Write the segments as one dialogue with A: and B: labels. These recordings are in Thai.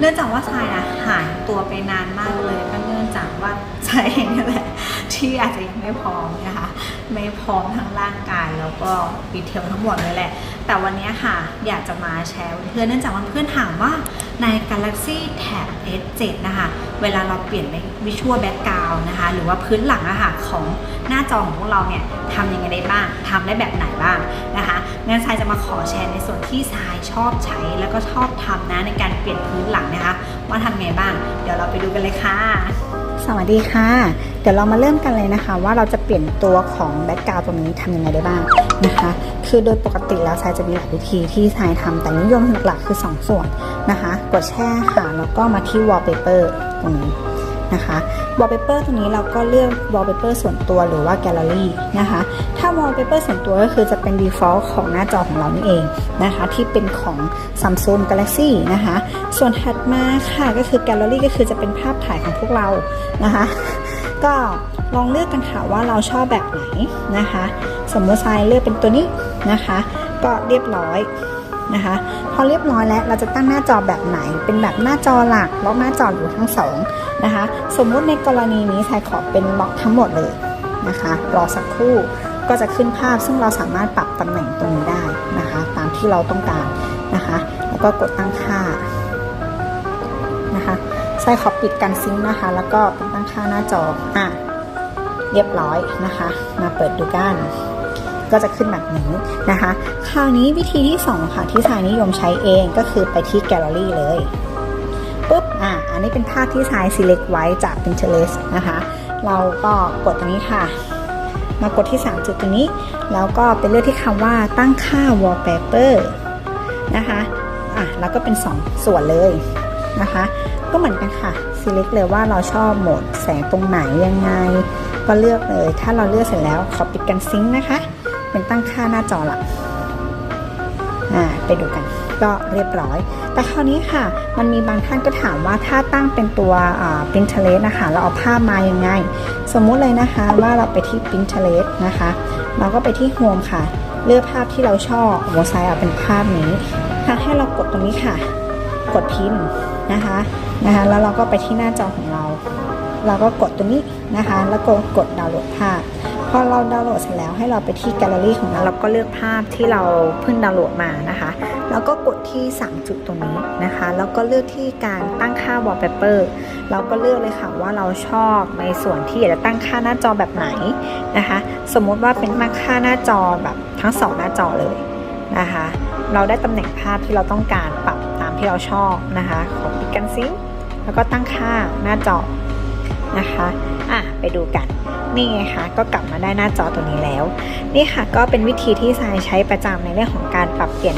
A: เนื่องจากว่าชายนะหายตัวไปนานมากเลยก็เนื่องจากว่าชายเองนั่นแหละ ที่อาจจะยังไม่พร้อมนะคะ ไม่พร้อมทั้งร่างกายแล้วก็ดีเทลทั้งหมดเลยแหละ แต่วันนี้ค่ะอยากจะมาแชร์เพื่อนเนื่องจากว่าเพื่อนถามว่าใน Galaxy Tab S7 นะคะ เวลาเราเปลี่ยนเป็น Visual Background นะคะ หรือว่าพื้นหลังอะค่ะของหน้าจอของพวกเราเนี่ยทำยังไงได้บ้างทำได้แบบไหนบ้างนะคะงั้นทรายจะมาขอแชร์ในส่วนที่ทรายชอบใช้แล้วก็ชอบทำนะในการเปลี่ยนพื้นหลังนะคะ ว่าทำไงบ้าง เดี๋ยวเราไปดูกันเลยค่ะ
B: สวัสดีค่ะ เดี๋ยวเรามาเริ่มกันเลยนะคะ ว่าเราจะเปลี่ยนตัวของแบ็กกราวตรงนี้ทำยังไงได้บ้างนะคะ คือโดยปกติแล้วทรายจะมีหลายวิธีที่ทรายทำแต่นิยมหลักๆคือ 2 ส่วนนะคะ กดแช่ค่ะ แล้วก็มาที่ wallpaper ตรงนี้นะคะ wallpaper ตรงนี้เราก็เลือก wallpaper ส่วนตัวหรือว่า gallery นะคะ ถ้า wallpaper ส่วนตัวก็คือจะเป็น default ของหน้าจอของเรานี่เองนะคะ ที่เป็นของ Samsung Galaxy นะคะ ส่วนถัดมาค่ะก็คือ gallery ก็คือจะเป็นภาพถ่ายของพวกเรานะคะ ก็ลองเลือกกันค่ะว่าเราชอบแบบไหนนะคะ สมมติทรายเลือกเป็นตัวนี้นะคะ ก็เรียบร้อยนะคะ พอเรียบร้อยแล้วเราจะตั้งหน้าจอแบบไหน เป็นแบบหน้าจอหลักล็อกหน้าจอหรือทั้งสองนะคะ สมมุติในกรณีนี้ทรายขอเป็นล็อกทั้งหมดเลยนะคะรอสักครู่ก็จะขึ้นภาพซึ่งเราสามารถปรับตำแหน่งตรงนี้ได้นะคะ ตามที่เราต้องการนะคะ แล้วก็กดตั้งค่า นะคะใส่ขอบปิดกันซิงค์นะคะ แล้วก็เป็นตั้งค่าหน้าจออะเรียบร้อยนะคะ มาเปิดดูกัน ก็จะขึ้นแบบนี้นะคะ คราวนี้วิธีที่ 2 ค่ะ ที่สายนิยมใช้เองก็คือไปที่แกลเลอรี่เลยปุ๊บอะอันนี้เป็นภาพที่สาย select ไว้จาก Pinterest นะคะ เราก็กดตรงนี้ค่ะ มากดที่ 3 จุดตรงนี้ แล้วก็ไปเลือกที่คำว่าตั้งค่า wallpaper นะคะอะแล้วก็เป็น 2 ส่วนเลย นะคะ ก็เหมือนกันค่ะ select เลยว่าเราชอบโหมดแสงตรงไหนยังไง ก็เลือกเลย ถ้าเราเลือกเสร็จแล้วขอปิดกันซิงค์นะคะ เป็นตั้งค่าหน้าจอหลักอ่าไปดูกันก็เรียบร้อย แต่คราวนี้ค่ะ มันมีบางท่านก็ถามว่าถ้าตั้งเป็นตัวอ่า Pinterest นะคะ เราเอาภาพมายังไง สมมุติเลยนะคะว่าเราไปที่ Pinterest นะคะ เราก็ไปที่ Home ค่ะ เลือกภาพที่เราชอบโมไซเอาเป็นภาพนี้ค่ะให้เรากดตรงนี้ค่ะ กดพิมพ์นะคะนะคะแล้วเราก็ไปที่หน้าจอของเรา เราก็กดตรงนี้นะคะ แล้วก็กดดาวน์โหลดภาพพอเราดาวน์โหลดเสร็จแล้วให้เราไปที่แกลเลอรี่ของเราแล้วก็เลือกภาพที่เราเพิ่งดาวน์โหลดมานะคะ แล้วก็กดที่ 3 จุดตรงนี้นะคะ แล้วก็เลือกที่การตั้งค่า wallpaper เราก็เลือกเลยค่ะว่าเราชอบในส่วนที่อยากจะตั้งค่าหน้าจอแบบไหนนะคะ สมมุติว่าเป็นตั้งค่าหน้าจอแบบทั้งสองหน้าจอเลยนะคะ เราได้ตำแหน่งภาพที่เราต้องการปรับตามที่เราชอบนะคะของปิดกันซิงแล้วก็ตั้งค่าหน้าจอนะคะอะไปดูกันนี่ไงคะก็กลับมาได้หน้าจอตัวนี้แล้ว นี่ค่ะก็เป็นวิธีที่ทรายใช้ประจำในเรื่องของการปรับเปลี่ยน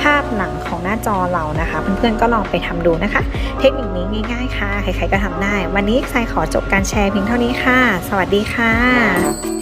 B: ภาพหลังของหน้าจอเรานะคะ เพื่อนๆก็ลองไปทำดูนะคะ เทคนิคนี้ง่าย ๆ ค่ะ ใครๆก็ทำได้ วันนี้ทรายขอจบการแชร์เพียงเท่านี้ค่ะ สวัสดีค่ะ